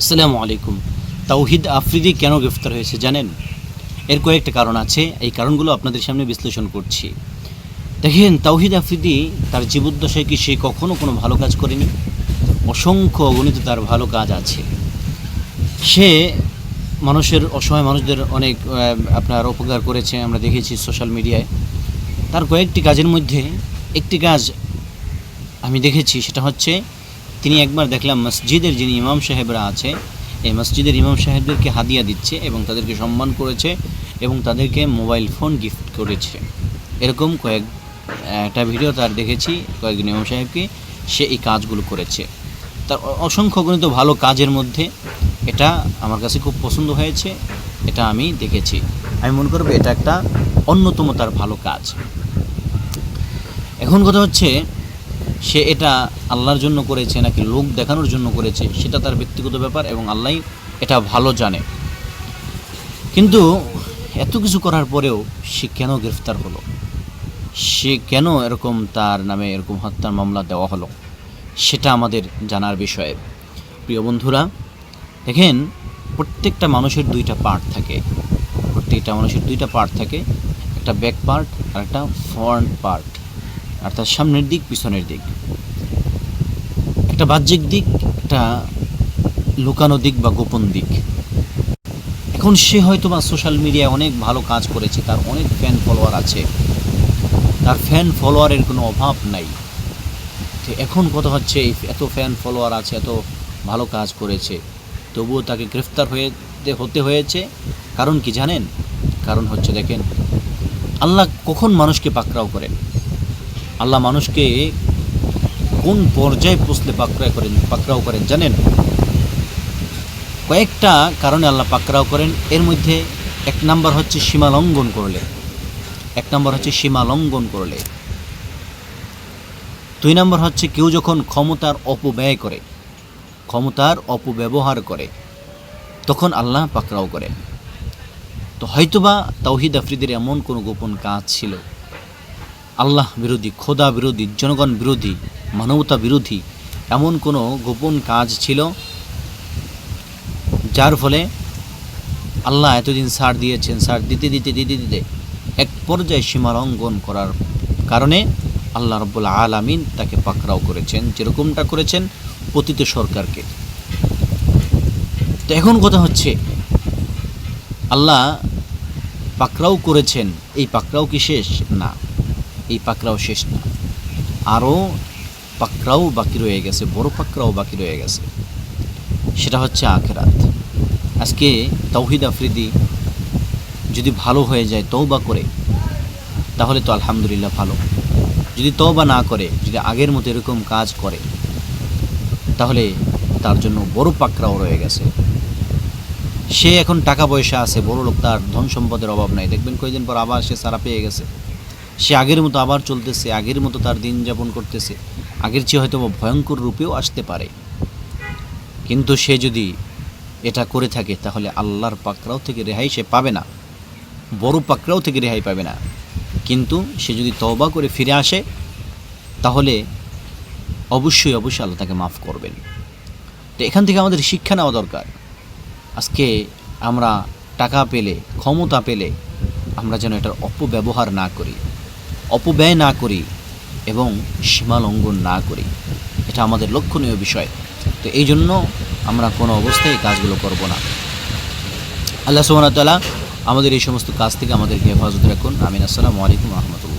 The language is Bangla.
আসসালামু আলাইকুম। তাওহিদ আফ্রিদি কেন গ্রেফতার হয়েছে জানেন? এর কয়েকটা কারণ আছে। এই কারণগুলো আপনাদের সামনে বিশ্লেষণ করছি। দেখেন, তাওহিদ আফ্রিদি তার জীবদ্দশায় কি সে কখনো কোনো ভালো কাজ করেনি? অসংখ্য অগণিত তার ভালো কাজ আছে। সে মানুষের, অসহায় মানুষদের অনেক আপনার উপকার করেছে। আমরা দেখেছি সোশ্যাল মিডিয়ায়। তার কয়েকটি কাজের মধ্যে একটি কাজ আমি দেখেছি, সেটা হচ্ছে তিনি একবার দেখলাম মসজিদের যিনি ইমাম সাহেবরা আছে, এই মসজিদের ইমাম সাহেবদেরকে হাদিয়া দিচ্ছে এবং তাদেরকে সম্মান করেছে এবং তাদেরকে মোবাইল ফোন গিফট করেছে। এরকম কয়েক, একটা ভিডিও তার দেখেছি, কয়েকজন ইমাম সাহেবকে, সে এই কাজগুলো করেছে। তার অসংখ্য গণিত ভালো কাজের মধ্যে এটা আমার কাছে খুব পছন্দ হয়েছে, এটা আমি দেখেছি। আমি মনে করব এটা একটা অন্যতম তার ভালো কাজ। এখন কথা হচ্ছে সে এটা আল্লাহর জন্য করেছে নাকি লোক দেখানোর জন্য করেছে, সেটা তার ব্যক্তিগত ব্যাপার এবং আল্লাহই এটা ভালো জানে। কিন্তু এত কিছু করার পরেও সে কেন গ্রেফতার হলো? সে কেন এরকম তার নামে এরকম হত্যার মামলা দেওয়া হলো? সেটা আমাদের জানার বিষয়ে। প্রিয় বন্ধুরা, দেখেন, প্রত্যেকটা মানুষের দুইটা পার্ট থাকে। প্রত্যেকটা মানুষের দুইটা পার্ট থাকে। একটা ব্যাক পার্ট আর একটা ফ্রন্ট পার্ট অর্থাৎ সামনের দিক, পিছনের দিক। একটা বাহ্যিক দিক, একটা লুকানো দিক বা গোপন দিক। এখন সে হয়তো বা সোশ্যাল মিডিয়ায় অনেক ভালো কাজ করেছে, তার অনেক ফ্যান ফলোয়ার আছে। তার ফ্যান ফলোয়ারের কোনো অভাব নাই। তো এখন কথা হচ্ছে এত ফ্যান ফলোয়ার আছে, এত ভালো কাজ করেছে। তবুও তাকে গ্রেফতার হয়ে হতে হয়েছে। কারণ কি জানেন? কারণ হচ্ছে দেখেন, আল্লাহ কখন মানুষকে পাকড়াও করেন? আল্লাহ মানুষকে কোন পর্যায়ে পৌঁছলে পাকড়াও করেন পাকড়াও করেন জানেন? কয়েকটা কারণে আল্লাহ পাকড়াও করেন। এর মধ্যে এক নাম্বার হচ্ছে সীমা লঙ্ঘন করলে। এক নম্বর হচ্ছে সীমা লঙ্ঘন করলে। দুই নম্বর হচ্ছে কেউ যখন ক্ষমতার অপব্যয় করে, ক্ষমতার অপব্যবহার করে, তখন আল্লাহ পাকড়াও করেন। তো হয়তোবা তাওহিদ আফ্রিদের এমন কোনো গোপন কাজ ছিল আল্লাহ বিরোধী, খোদা বিরোধী, জনগণ বিরোধী, মানবতা বিরোধী এমন কোনো গোপন কাজ ছিল যার ফলে আল্লাহ এতদিন সার দিয়েছেন, সার দিতে দিতে দিতে দিতে এক পর্যায়ে সীমালঙ্ঘন করার কারণে আল্লাহ রব্বুল আলামিন তাকে পাকড়াও করেছেন, যেরকমটা করেছেন পতিত সরকারকে। তো এখন কথা হচ্ছে, আল্লাহ পাকড়াও করেছেন, এই পাকড়াও কি শেষ? না। এই পাকড়াও শেষ না। আরও পাকড়াও বাকি রয়ে গেছে, বড় পাকড়াও বাকি রয়ে গেছে। সেটা হচ্ছে আখেরাত। আজকে তৌহিদ আফ্রিদি যদি ভালো হয়ে যায় তৌবা করে, তাহলে তো আলহামদুলিল্লাহ ভালো। যদি তৌবা না করে, যদি আগের মতো এরকম কাজ করে, তাহলে তার জন্য বড় পাকড়াও রয়ে গেছে। সে এখন টাকা পয়সা আছে, বড় লোক, তার ধন সম্পদের অভাব নাই। দেখবেন কয়েকদিন পর আবার সে সারা পেয়ে গেছে। সে আগের মতো আবার চলতেছে, আগের মতো তার দিন যাপন করতেছে। আগের চেয়ে হয়তো ভয়ঙ্কর রূপেও আসতে পারে। কিন্তু সে যদি এটা করে থাকে, তাহলে আল্লাহর পাকড়াও থেকে রেহাই সে পাবে না। বড় পাকড়াও থেকে রেহাই পাবে না। কিন্তু সে যদি তওবা করে ফিরে আসে, তাহলে অবশ্যই অবশ্যই আল্লাহ তাকে মাফ করবেন। তো এখান থেকে আমাদের শিক্ষা নেওয়া দরকার। আজকে আমরা টাকা পেলে, ক্ষমতা পেলে আমরা যেন এটার অপব্যবহার না করি। অপব্যয় না করি এবং সীমা লঙ্ঘন না করি। এটা আমাদের লক্ষণীয় বিষয়। তো এই জন্য আমরা কোনো অবস্থায় কাজগুলো করব না। আল্লাহ সুবহানাহু তালা আমাদের এই সমস্ত কাজ থেকে আমাদেরকে হেফাজত রাখুন। আমিন। আসসালামু আলাইকুম রহমতুল্লাহ।